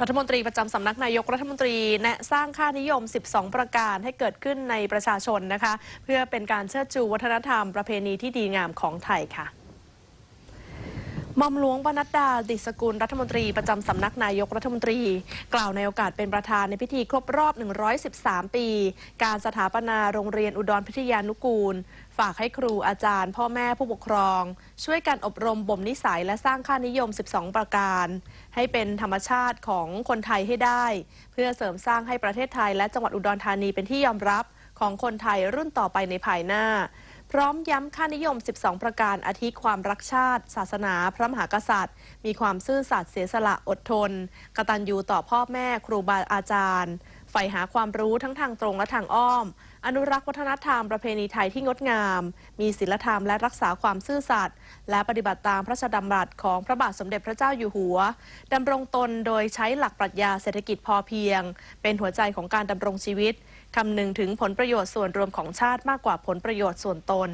รัฐมนตรีประจำสำนักนายกรัฐมนตรีแนะสร้างค่านิยม 12 ประการให้เกิดขึ้นในประชาชนนะคะ เพื่อเป็นการเชิดชูวัฒนธรรมประเพณีที่ดีงามของไทยค่ะ มอมหลวงปนัดดาดิษกุลรัฐมนตรีประจำสำนักนายกรัฐมนตรี กล่าวในโอกาสเป็นประธานในพิธีครบรอบ 113 ปี การสถาปนาโรงเรียนอุดรพิทยานุกูล ฝากให้ครูอาจารย์ พ่อแม่ผู้ปกครอง ช่วยกันอบรมบ่มนิสัยและสร้างค่านิยม 12 ประการ ให้เป็นธรรมชาติของคนไทยให้ได้ เพื่อเสริมสร้างให้ประเทศไทยและจังหวัดอุดรธานีเป็นที่ยอมรับของคนไทยรุ่นต่อไปในภายหน้า พร้อมย้ำค่านิยม 12 ประการอาทิความรักชาติ ศาสนา พระมหากษัตริย์ มีความซื่อสัตย์เสียสละอดทน กตัญญูต่อพ่อแม่ครูบาอาจารย์ ใฝ่หาความรู้ทั้งทางตรงและทางอ้อม อนุรักษ์วัฒนธรรมประเพณีไทยที่งดงาม มีศีลธรรมและรักษาความซื่อสัตย์และปฏิบัติตามพระราชดำรัสของพระบาทสมเด็จพระเจ้าอยู่หัวดำรงตนโดยใช้หลักปรัชญาเศรษฐกิจพอเพียง เป็นหัวใจของการดำรงชีวิตคำนึงถึงผลประโยชน์ส่วนรวมของชาติมากกว่าผลประโยชน์ส่วนตน